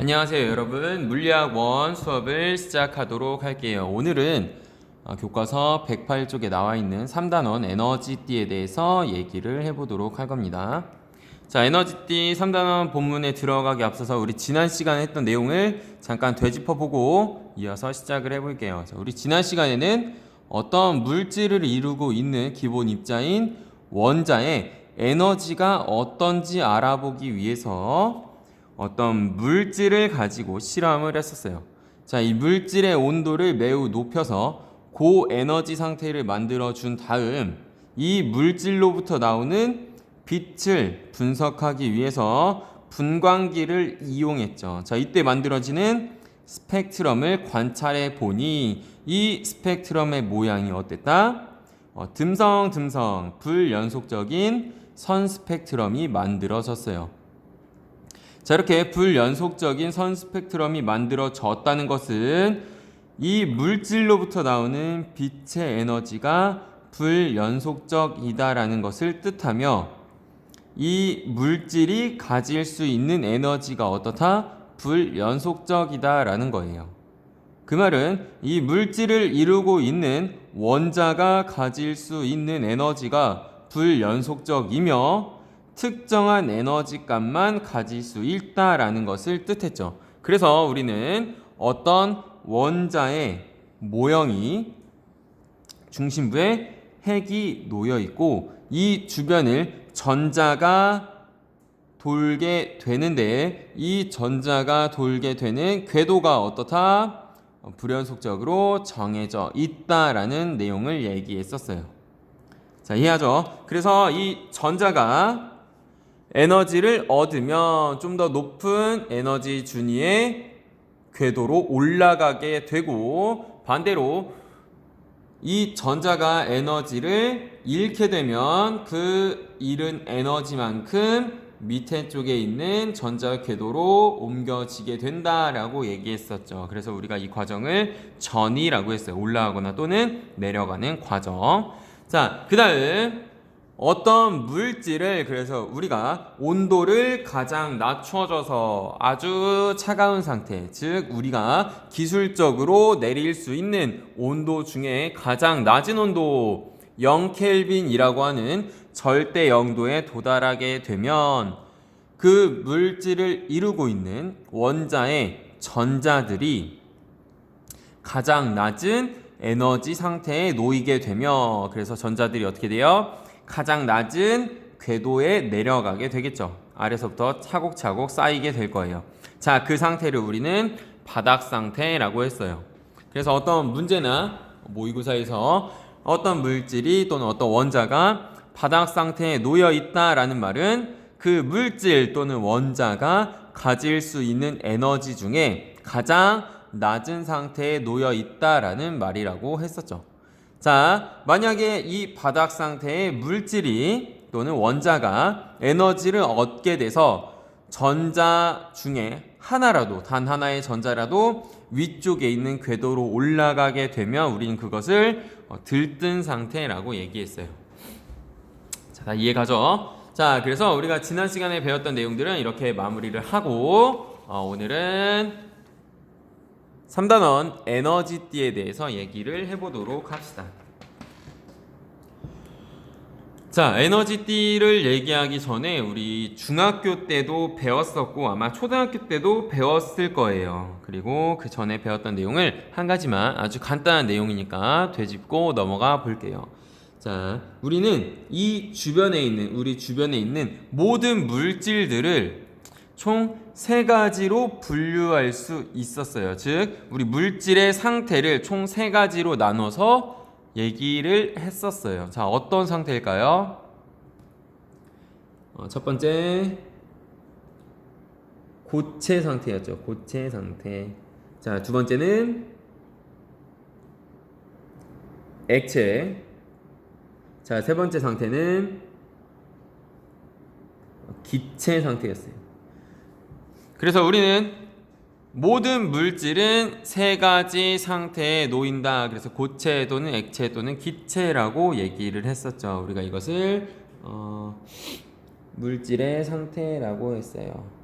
안녕하세요 여러분. 물리학 원 수업을 시작하도록 할게요. 오늘은 어, 교과서 108쪽에 나와 있는 3단원 에너지띠에 대해서 얘기를 해보도록 할 겁니다. 자 에너지띠 3단원 본문에 들어가기 앞서서 우리 지난 시간에 했던 내용을 잠깐 되짚어보고 이어서 시작을 해볼게요. 자, 우리 지난 시간에는 어떤 물질을 이루고 있는 기본 입자인 원자의 에너지가 어떤지 알아보기 위해서 어떤 물질을 가지고 실험을 했었어요. 자, 이 물질의 온도를 매우 높여서 고에너지 상태를 만들어 준 다음 이 물질로부터 나오는 빛을 분석하기 위해서 분광기를 이용했죠. 자, 이때 만들어지는 스펙트럼을 관찰해 보니 이 스펙트럼의 모양이 어땠다? 어, 듬성듬성 불연속적인 선 스펙트럼이 만들어졌어요. 자, 이렇게 불연속적인 선 스펙트럼이 만들어졌다는 것은 이 물질로부터 나오는 빛의 에너지가 불연속적이다라는 것을 뜻하며 이 물질이 가질 수 있는 에너지가 어떻다? 불연속적이다라는 거예요. 그 말은 이 물질을 이루고 있는 원자가 가질 수 있는 에너지가 불연속적이며 특정한 에너지 값만 가질 수 있다라는 것을 뜻했죠. 그래서 우리는 어떤 원자의 모형이 중심부에 핵이 놓여 있고 이 주변을 전자가 돌게 되는데 이 전자가 돌게 되는 궤도가 어떻다? 불연속적으로 정해져 있다라는 내용을 얘기했었어요. 자, 이해하죠? 그래서 이 전자가 에너지를 얻으면 좀 더 높은 에너지 준위의 궤도로 올라가게 되고 반대로 이 전자가 에너지를 잃게 되면 그 잃은 에너지만큼 밑에 쪽에 있는 전자 궤도로 옮겨지게 된다라고 얘기했었죠. 그래서 우리가 이 과정을 전이라고 했어요. 올라가거나 또는 내려가는 과정. 자, 그 다음 어떤 물질을 그래서 우리가 온도를 가장 낮춰줘서 아주 차가운 상태, 즉 우리가 기술적으로 내릴 수 있는 온도 중에 가장 낮은 온도 0켈빈이라고 하는 절대 영도에 도달하게 되면 그 물질을 이루고 있는 원자의 전자들이 가장 낮은 에너지 상태에 놓이게 되며 그래서 전자들이 어떻게 돼요? 가장 낮은 궤도에 내려가게 되겠죠. 아래서부터 차곡차곡 쌓이게 될 거예요. 자, 그 상태를 우리는 바닥 상태라고 했어요. 그래서 어떤 문제나 모의고사에서 어떤 물질이 또는 어떤 원자가 바닥 상태에 놓여 있다라는 말은 그 물질 또는 원자가 가질 수 있는 에너지 중에 가장 낮은 상태에 놓여 있다라는 말이라고 했었죠. 자, 만약에 이 바닥 상태의 물질이 또는 원자가 에너지를 얻게 돼서 전자 중에 하나라도 단 하나의 전자라도 위쪽에 있는 궤도로 올라가게 되면 우리는 그것을 어, 들뜬 상태라고 얘기했어요. 자, 다 이해 가죠? 자, 그래서 우리가 지난 시간에 배웠던 내용들은 이렇게 마무리를 하고 어, 오늘은 3단원 에너지띠에 대해서 얘기를 해보도록 합시다. 자, 에너지띠를 얘기하기 전에 우리 중학교 때도 배웠었고 아마 초등학교 때도 배웠을 거예요. 그리고 그 전에 배웠던 내용을 한 가지만 아주 간단한 내용이니까 되짚고 넘어가 볼게요. 자, 우리는 이 주변에 있는 우리 주변에 있는 모든 물질들을 총 세 가지로 분류할 수 있었어요. 즉, 우리 물질의 상태를 총 세 가지로 나눠서 얘기를 했었어요. 자, 어떤 상태일까요? 어, 첫 번째, 고체 상태였죠. 고체 상태. 자, 두 번째는 액체. 자, 세 번째 상태는 기체 상태였어요. 그래서 우리는 모든 물질은 세 가지 상태에 놓인다. 그래서 고체 또는 액체 또는 기체라고 얘기를 했었죠. 우리가 이것을 어, 물질의 상태라고 했어요.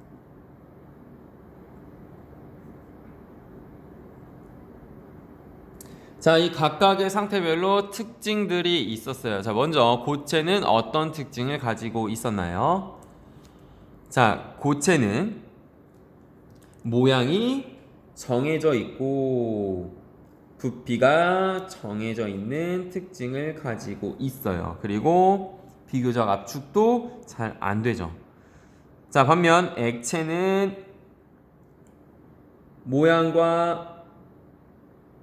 자, 이 각각의 상태별로 특징들이 있었어요. 자, 먼저 고체는 어떤 특징을 가지고 있었나요? 자, 고체는 모양이 정해져 있고 부피가 정해져 있는 특징을 가지고 있어요. 그리고 비교적 압축도 잘 안 되죠. 자, 반면 액체는 모양과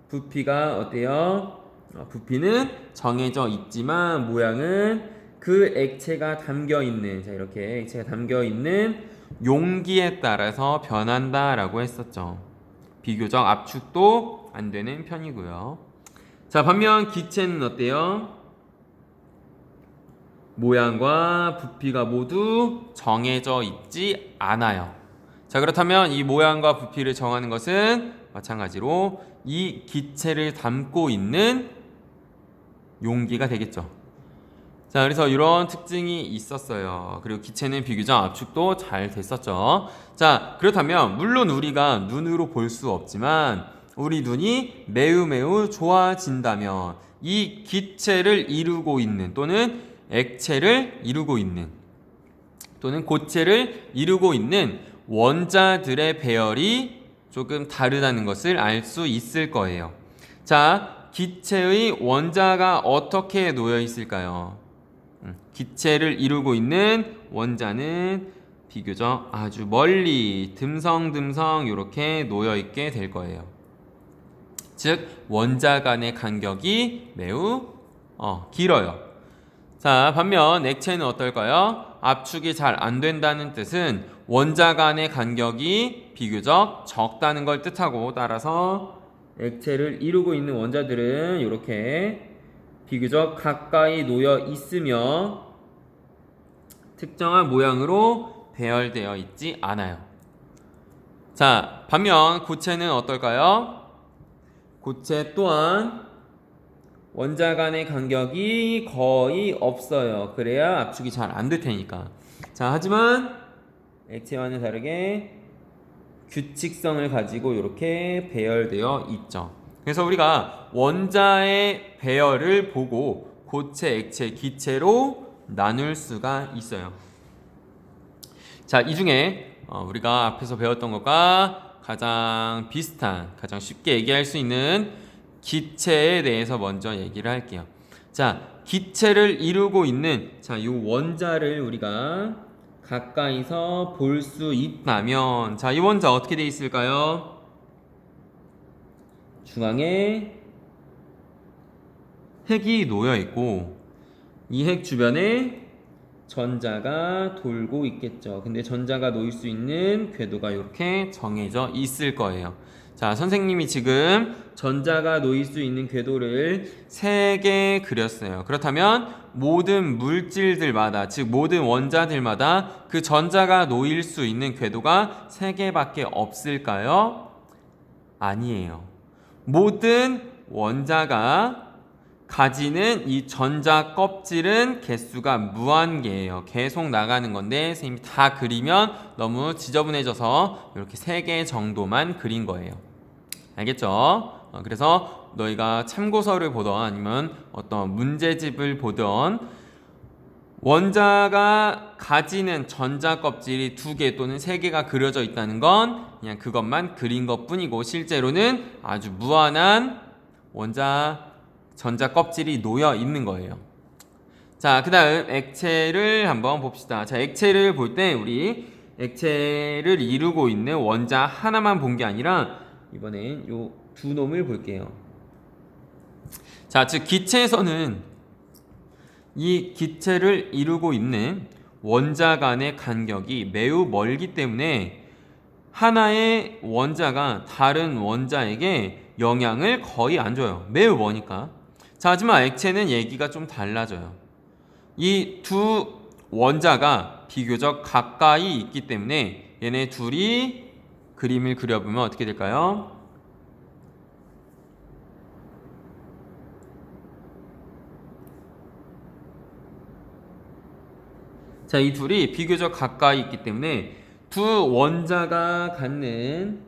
부피가 어때요? 어, 부피는 정해져 있지만 모양은 그 액체가 담겨 있는 자 이렇게 액체가 담겨 있는 용기에 따라서 변한다라고 했었죠. 비교적 압축도 안 되는 편이고요. 자 반면 기체는 어때요? 모양과 부피가 모두 정해져 있지 않아요. 자 그렇다면 이 모양과 부피를 정하는 것은 마찬가지로 이 기체를 담고 있는 용기가 되겠죠. 자 그래서 이런 특징이 있었어요. 그리고 기체는 비교적 압축도 잘 됐었죠. 자 그렇다면 물론 우리가 눈으로 볼 수 없지만 우리 눈이 매우 매우 좋아진다면 이 기체를 이루고 있는 또는 액체를 이루고 있는 또는 고체를 이루고 있는 원자들의 배열이 조금 다르다는 것을 알 수 있을 거예요. 자, 기체의 원자가 어떻게 놓여 있을까요? 음, 기체를 이루고 있는 원자는 비교적 아주 멀리 듬성듬성 이렇게 놓여 있게 될 거예요. 즉 원자 간의 간격이 매우 어, 길어요. 자, 반면 액체는 어떨까요? 압축이 잘 안 된다는 뜻은 원자 간의 간격이 비교적 적다는 걸 뜻하고 따라서 액체를 이루고 있는 원자들은 이렇게 비교적 가까이 놓여 있으며 특정한 모양으로 배열되어 있지 않아요. 자, 반면 고체는 어떨까요? 고체 또한 원자 간의 간격이 거의 없어요. 그래야 압축이 잘 안 될 테니까. 자, 하지만 액체와는 다르게 규칙성을 가지고 이렇게 배열되어 있죠. 그래서 우리가 원자의 배열을 보고 고체, 액체, 기체로 나눌 수가 있어요. 자, 이 중에 어, 우리가 앞에서 배웠던 것과 가장 비슷한, 가장 쉽게 얘기할 수 있는 기체에 대해서 먼저 얘기를 할게요. 자, 기체를 이루고 있는 자, 이 원자를 우리가 가까이서 볼 수 있다면 자, 이 원자 어떻게 돼 있을까요? 중앙에 핵이 놓여 있고 이 핵 주변에 전자가 돌고 있겠죠. 근데 전자가 놓일 수 있는 궤도가 이렇게 정해져 있을 거예요. 자, 선생님이 지금 전자가 놓일 수 있는 궤도를 세개 그렸어요. 그렇다면 모든 물질들마다, 즉 모든 원자들마다 그 전자가 놓일 수 있는 궤도가 세 개밖에 없을까요? 아니에요. 모든 원자가 가지는 이 전자 껍질은 개수가 무한계예요. 계속 나가는 건데 선생님이 다 그리면 너무 지저분해져서 이렇게 세 개 정도만 그린 거예요. 알겠죠? 어, 그래서 너희가 참고서를 보던 아니면 어떤 문제집을 보던 원자가 가지는 전자 껍질이 두 개 또는 세 개가 그려져 있다는 건 그냥 그것만 그린 것 뿐이고 실제로는 아주 무한한 원자 전자 껍질이 놓여 있는 거예요. 자, 그 다음 액체를 한번 봅시다. 자, 액체를 볼 때 우리 액체를 이루고 있는 원자 하나만 본 게 아니라 이번엔 요 두 놈을 볼게요. 자, 즉 기체에서는 이 기체를 이루고 있는 원자 간의 간격이 매우 멀기 때문에 하나의 원자가 다른 원자에게 영향을 거의 안 줘요. 매우 머니까. 자, 하지만 액체는 얘기가 좀 달라져요. 이 두 원자가 비교적 가까이 있기 때문에 얘네 둘이 그림을 그려보면 어떻게 될까요? 자, 이 둘이 비교적 가까이 있기 때문에 두 원자가 갖는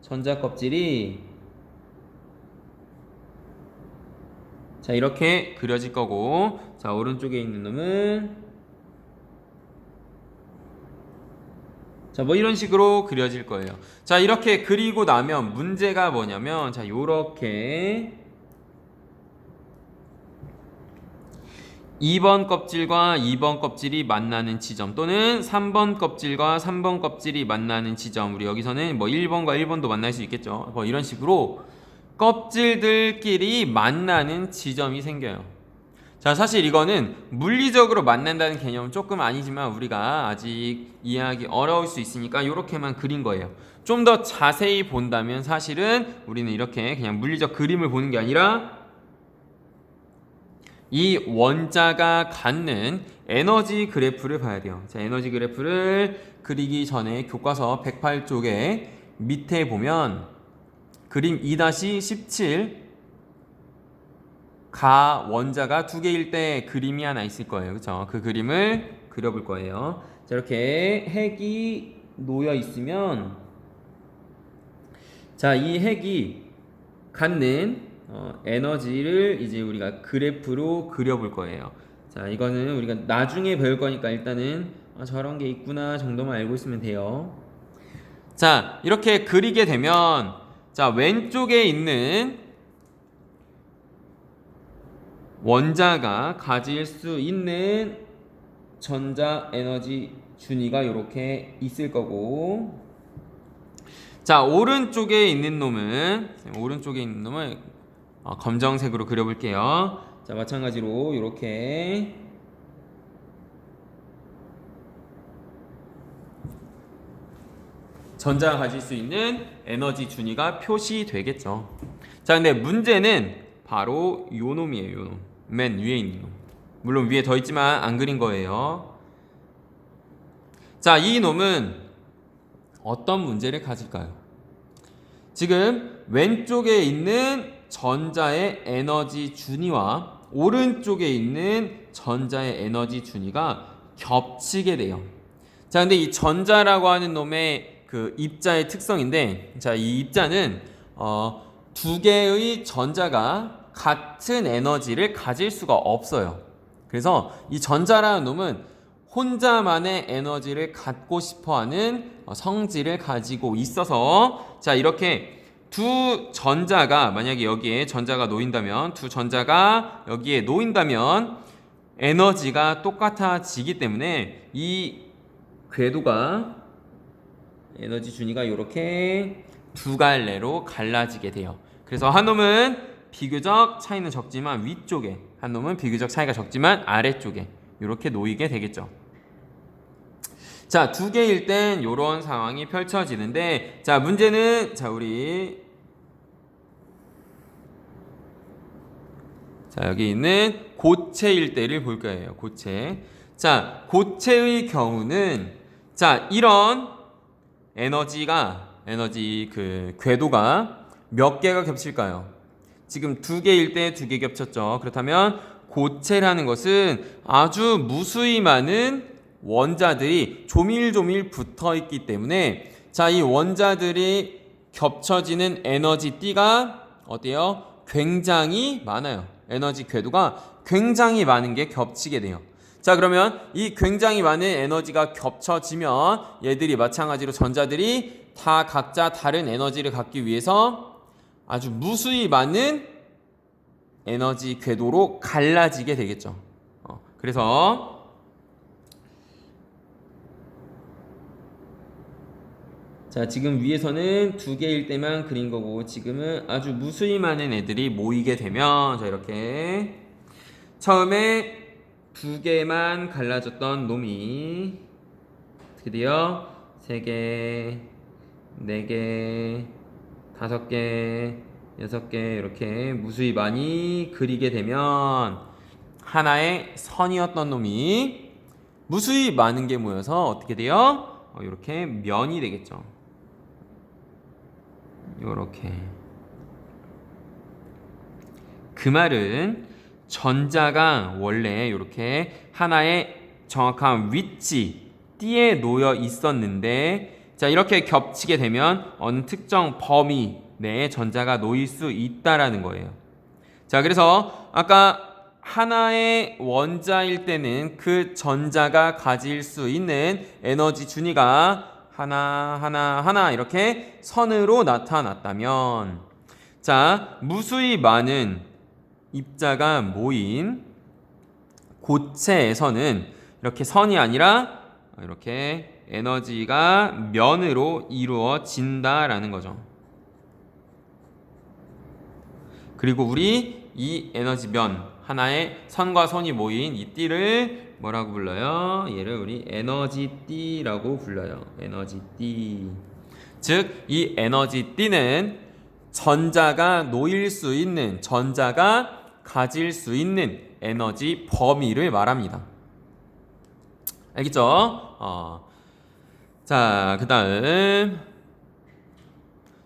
전자 껍질이 자, 이렇게 그려질 거고, 자, 오른쪽에 있는 놈은, 자, 뭐 이런 식으로 그려질 거예요. 자, 이렇게 그리고 나면 문제가 뭐냐면, 자, 요렇게 2번 껍질과 2번 껍질이 만나는 지점 또는 3번 껍질과 3번 껍질이 만나는 지점. 우리 여기서는 뭐 1번과 1번도 만날 수 있겠죠. 뭐 이런 식으로 껍질들끼리 만나는 지점이 생겨요. 자 사실 이거는 물리적으로 만난다는 개념은 조금 아니지만 우리가 아직 이해하기 어려울 수 있으니까 이렇게만 그린 거예요. 좀 더 자세히 본다면 사실은 우리는 이렇게 그냥 물리적 그림을 보는 게 아니라 이 원자가 갖는 에너지 그래프를 봐야 돼요. 자, 에너지 그래프를 그리기 전에 교과서 108쪽에 밑에 보면 그림 2-17 가 원자가 두 개일 때 그림이 하나 있을 거예요. 그렇죠? 그 그림을 그려볼 거예요. 자, 이렇게 핵이 놓여 있으면 자, 이 핵이 갖는 어, 에너지를 이제 우리가 그래프로 그려볼 거예요. 자, 이거는 우리가 나중에 배울 거니까 일단은 아, 저런 게 있구나 정도만 알고 있으면 돼요. 자, 이렇게 그리게 되면 자, 왼쪽에 있는 원자가 가질 수 있는 전자 에너지 준위가 이렇게 있을 거고 자 오른쪽에 있는 놈은 오른쪽에 있는 놈을 어, 검정색으로 그려볼게요. 자 마찬가지로 이렇게 전자가 가질 수 있는 에너지 준위가 표시되겠죠. 자 근데 문제는 바로 요 놈이에요. 요 놈. 맨 위에 있는 놈. 물론 위에 더 있지만 안 그린 거예요. 자, 이 놈은 어떤 문제를 가질까요? 지금 왼쪽에 있는 전자의 에너지 준위와 오른쪽에 있는 전자의 에너지 준위가 겹치게 돼요. 자, 근데 이 전자라고 하는 놈의 그 입자의 특성인데, 자, 이 입자는 어, 두 개의 전자가 같은 에너지를 가질 수가 없어요. 그래서 이 전자라는 놈은 혼자만의 에너지를 갖고 싶어 하는 어, 성질을 가지고 있어서 자, 이렇게 두 전자가 만약에 여기에 전자가 놓인다면 두 전자가 여기에 놓인다면 에너지가 똑같아지기 때문에 이 궤도가 에너지 준위가 이렇게 두 갈래로 갈라지게 돼요. 그래서 한 놈은 비교적 차이는 적지만 위쪽에 한 놈은 비교적 차이가 적지만 아래쪽에 이렇게 놓이게 되겠죠. 자, 두 개일 땐 이런 상황이 펼쳐지는데 자, 문제는 자, 우리 자, 여기 있는 고체일 때를 볼 거예요. 고체. 자, 고체의 경우는 자, 이런 에너지가 에너지 그 궤도가 몇 개가 겹칠까요? 지금 두 개일 때 두 개 겹쳤죠. 그렇다면 고체라는 것은 아주 무수히 많은 원자들이 조밀조밀 붙어 있기 때문에 자, 이 원자들이 겹쳐지는 에너지 띠가 어때요? 굉장히 많아요. 에너지 궤도가 굉장히 많은 게 겹치게 돼요. 자, 그러면 이 굉장히 많은 에너지가 겹쳐지면 얘들이 마찬가지로 전자들이 다 각자 다른 에너지를 갖기 위해서 아주 무수히 많은 에너지 궤도로 갈라지게 되겠죠. 어, 그래서 자, 지금 위에서는 두 개일 때만 그린 거고 지금은 아주 무수히 많은 애들이 모이게 되면 자, 이렇게 처음에 두 개만 갈라졌던 놈이 돼요? 세 개, 네 개, 다섯 개, 여섯 개 이렇게 무수히 많이 그리게 되면 하나의 선이었던 놈이 무수히 많은 게 모여서 어떻게 돼요? 어, 이렇게 면이 되겠죠. 요렇게 그 말은 전자가 원래 이렇게 하나의 정확한 위치 띠에 놓여 있었는데 자 이렇게 겹치게 되면 어느 특정 범위 내에 전자가 놓일 수 있다라는 거예요. 자, 그래서 아까 하나의 원자일 때는 그 전자가 가질 수 있는 에너지 준위가 하나, 하나, 하나 이렇게 선으로 나타났다면 자, 무수히 많은 입자가 모인 고체에서는 이렇게 선이 아니라 이렇게 에너지가 면으로 이루어진다라는 거죠. 그리고 우리 이 에너지 면 하나의 선과 선이 모인 이 띠를 뭐라고 불러요? 얘를 우리 에너지 띠라고 불러요. 에너지 띠. 즉, 이 에너지 띠는 전자가 놓일 수 있는, 전자가 가질 수 있는 에너지 범위를 말합니다. 알겠죠? 어. 자, 그 다음.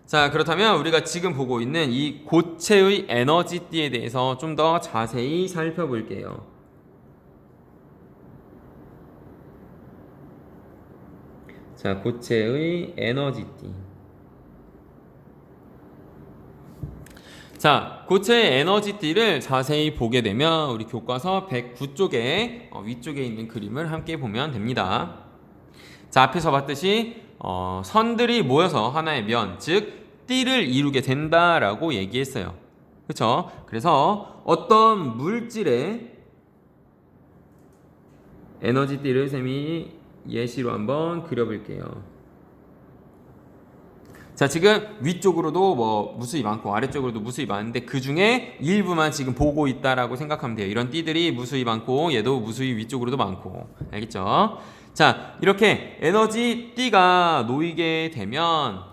자, 그렇다면 우리가 지금 보고 있는 이 고체의 에너지띠에 대해서 좀 더 자세히 살펴볼게요. 자, 고체의 에너지띠. 자, 고체의 에너지띠를 자세히 보게 되면 우리 교과서 109쪽에 어, 위쪽에 있는 그림을 함께 보면 됩니다. 자, 앞에서 봤듯이 어, 선들이 모여서 하나의 면, 즉 띠를 이루게 된다라고 얘기했어요. 그렇죠? 그래서 어떤 물질의 에너지 띠를 쌤이 예시로 한번 그려볼게요. 자, 지금 위쪽으로도 뭐 무수히 많고 아래쪽으로도 무수히 많은데 그 중에 일부만 지금 보고 있다라고 생각하면 돼요. 이런 띠들이 무수히 많고 얘도 무수히 위쪽으로도 많고. 알겠죠? 자, 이렇게 에너지 띠가 놓이게 되면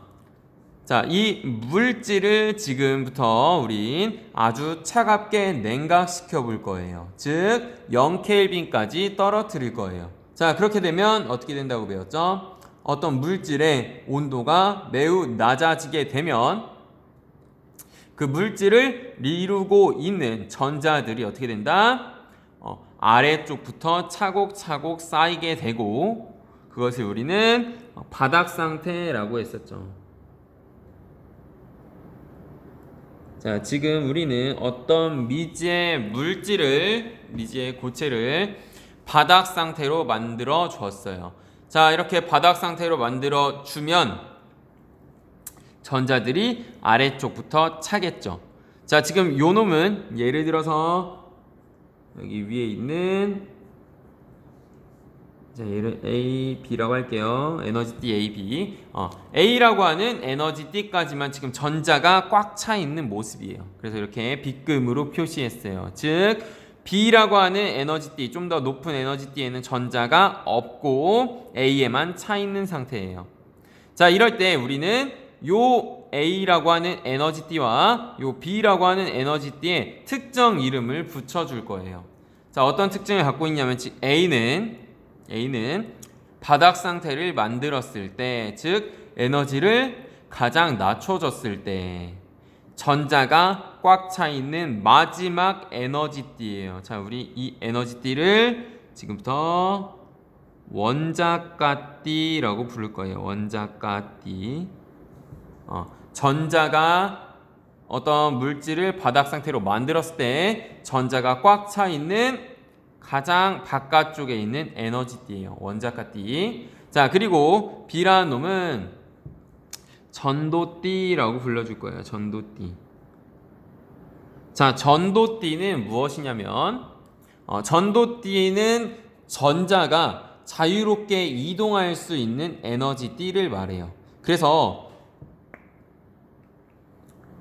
자, 이 물질을 지금부터 우린 아주 차갑게 냉각시켜 볼 거예요. 즉, 0켈빈까지 떨어뜨릴 거예요. 자, 그렇게 되면 어떻게 된다고 배웠죠? 어떤 물질의 온도가 매우 낮아지게 되면 그 물질을 이루고 있는 전자들이 어떻게 된다? 어, 아래쪽부터 차곡차곡 쌓이게 되고 그것을 우리는 바닥 상태라고 했었죠. 자, 지금 우리는 어떤 미지의 물질을, 미지의 고체를 바닥 상태로 만들어 주었어요. 자, 이렇게 바닥 상태로 만들어 주면 전자들이 아래쪽부터 차겠죠. 자, 지금 요 놈은 예를 들어서 여기 위에 있는 자, 얘를 A, B라고 할게요. 에너지띠 A, B. 어, A라고 하는 에너지띠까지만 지금 전자가 꽉 차 있는 모습이에요. 그래서 이렇게 B금으로 표시했어요. 즉, B라고 하는 에너지띠, 좀 더 높은 에너지띠에는 전자가 없고 A에만 차 있는 상태예요. 자, 이럴 때 우리는 요 A라고 하는 에너지띠와 요 B라고 하는 에너지띠에 특정 이름을 붙여 줄 거예요. 자, 어떤 특징을 갖고 있냐면 A는 A는 바닥 상태를 만들었을 때, 즉 에너지를 가장 낮춰줬을 때 전자가 꽉 차 있는 마지막 에너지띠예요. 자, 우리 이 에너지띠를 지금부터 원자가띠라고 부를 거예요. 원자가띠. 어, 전자가 어떤 물질을 바닥 상태로 만들었을 때 전자가 꽉 차 있는 가장 바깥쪽에 있는 에너지띠예요. 원자가띠. 자, 그리고 B라는 놈은 전도띠라고 불러줄 거예요. 전도띠. 자, 전도띠는 무엇이냐면 어, 전도띠는 전자가 자유롭게 이동할 수 있는 에너지 띠를 말해요. 그래서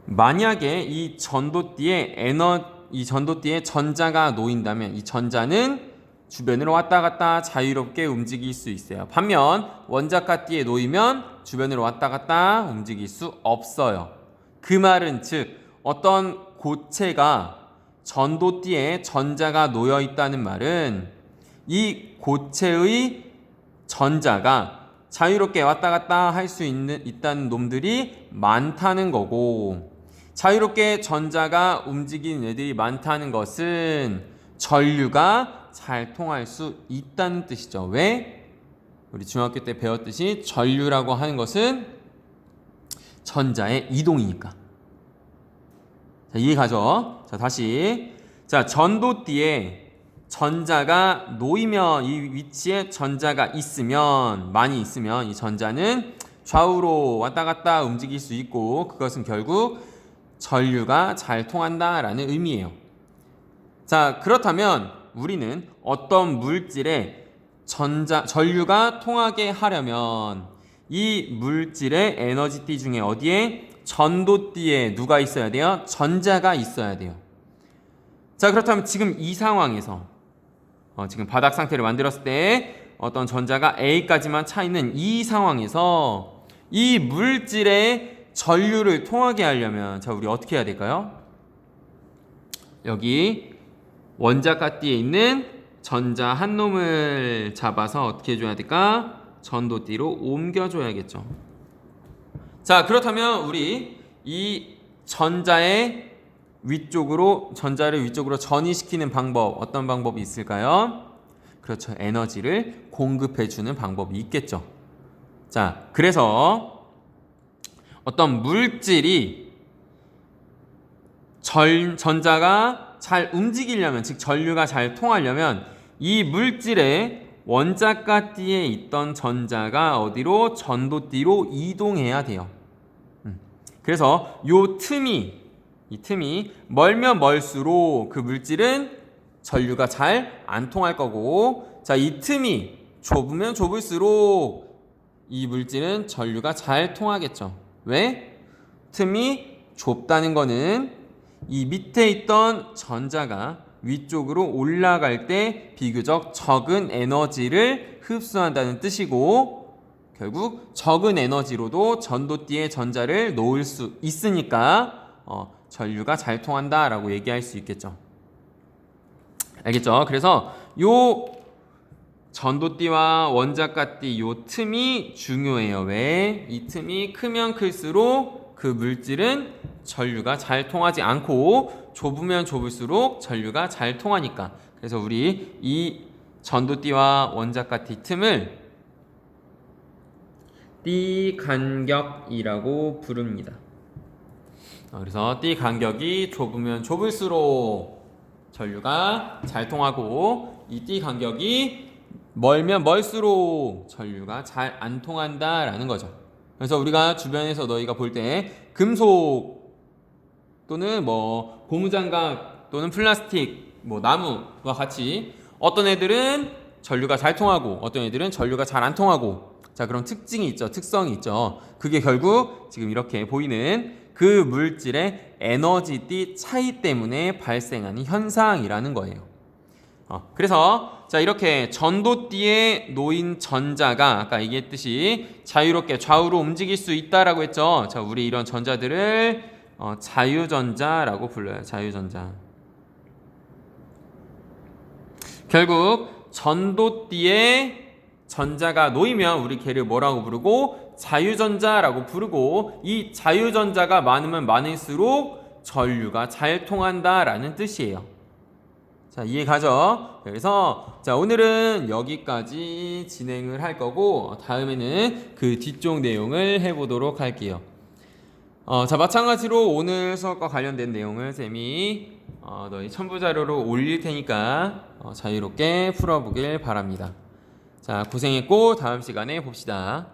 만약에 이 전도띠에 에너 이 전도띠에 전자가 놓인다면 이 전자는 주변으로 왔다 갔다 자유롭게 움직일 수 있어요. 반면 원자가띠에 놓이면 주변으로 왔다 갔다 움직일 수 없어요. 그 말은 즉 어떤 고체가 전도띠에 전자가 놓여 있다는 말은 이 고체의 전자가 자유롭게 왔다 갔다 할 수 있는 있다는 놈들이 많다는 거고 자유롭게 전자가 움직이는 애들이 많다는 것은 전류가 잘 통할 수 있다는 뜻이죠. 왜? 우리 중학교 때 배웠듯이 전류라고 하는 것은 전자의 이동이니까. 자, 이해 가죠? 자, 다시. 자, 전도띠에 전자가 놓이면 이 위치에 전자가 있으면 많이 있으면 이 전자는 좌우로 왔다 갔다 움직일 수 있고 그것은 결국 전류가 잘 통한다라는 의미예요. 자, 그렇다면 우리는 어떤 물질에 전자 전류가 통하게 하려면 이 물질의 에너지띠 중에 어디에 전도띠에 누가 있어야 돼요? 전자가 있어야 돼요. 자, 그렇다면 지금 이 상황에서 어, 지금 바닥 상태를 만들었을 때 어떤 전자가 A까지만 차 있는 이 상황에서 이 물질의 전류를 통하게 하려면 자, 우리 어떻게 해야 될까요? 여기 원자가띠에 있는 전자 한 놈을 잡아서 어떻게 해줘야 될까? 전도띠로 옮겨줘야겠죠. 자, 그렇다면 우리 이 전자의 위쪽으로 전자를 위쪽으로 전이시키는 방법 어떤 방법이 있을까요? 그렇죠. 에너지를 공급해 주는 방법이 있겠죠. 자, 그래서 어떤 물질이 전, 전자가 잘 움직이려면, 즉 전류가 잘 통하려면 이 물질의 원자가 띠에 있던 전자가 어디로 전도 띠로 이동해야 돼요. 음. 그래서 요 틈이 이 틈이 멀면 멀수록 그 물질은 전류가 잘 안 통할 거고 자 이 틈이 좁으면 좁을수록 이 물질은 전류가 잘 통하겠죠. 왜? 틈이 좁다는 거는 이 밑에 있던 전자가 위쪽으로 올라갈 때 비교적 적은 에너지를 흡수한다는 뜻이고 결국 적은 에너지로도 전도띠에 전자를 놓을 수 있으니까 어, 전류가 잘 통한다라고 얘기할 수 있겠죠. 알겠죠? 그래서 요 전도띠와 원자가띠 요 틈이 중요해요. 왜? 이 틈이 크면 클수록 그 물질은 전류가 잘 통하지 않고 좁으면 좁을수록 전류가 잘 통하니까. 그래서 우리 이 전도띠와 원자가띠 틈을 띠 간격이라고 부릅니다. 어, 그래서 띠 간격이 좁으면 좁을수록 전류가 잘 통하고 이 띠 간격이 멀면 멀수록 전류가 잘 안 통한다라는 거죠. 그래서 우리가 주변에서 너희가 볼 때 금속 또는 뭐 고무장갑 또는 플라스틱 뭐 나무와 같이 어떤 애들은 전류가 잘 통하고 어떤 애들은 전류가 잘 안 통하고 자 그런 특징이 있죠 특성이 있죠 그게 결국 지금 이렇게 보이는 그 물질의 에너지띠 차이 때문에 발생하는 현상이라는 거예요. 어, 그래서 자 이렇게 전도띠에 놓인 전자가 아까 얘기했듯이 자유롭게 좌우로 움직일 수 있다라고 했죠. 자 우리 이런 전자들을 어, 자유전자라고 불러요. 자유전자. 결국 전도띠에 전자가 놓이면 우리 걔를 뭐라고 부르고 자유전자라고 부르고 이 자유전자가 많으면 많을수록 전류가 잘 통한다라는 뜻이에요. 자, 이해 가죠? 그래서 자, 오늘은 여기까지 진행을 할 거고 다음에는 그 뒤쪽 내용을 해 보도록 할게요. 어, 자, 마찬가지로 오늘 수업과 관련된 내용을 쌤이 어, 너희 첨부 자료로 올릴 테니까 어, 자유롭게 풀어보길 바랍니다. 자, 고생했고 다음 시간에 봅시다.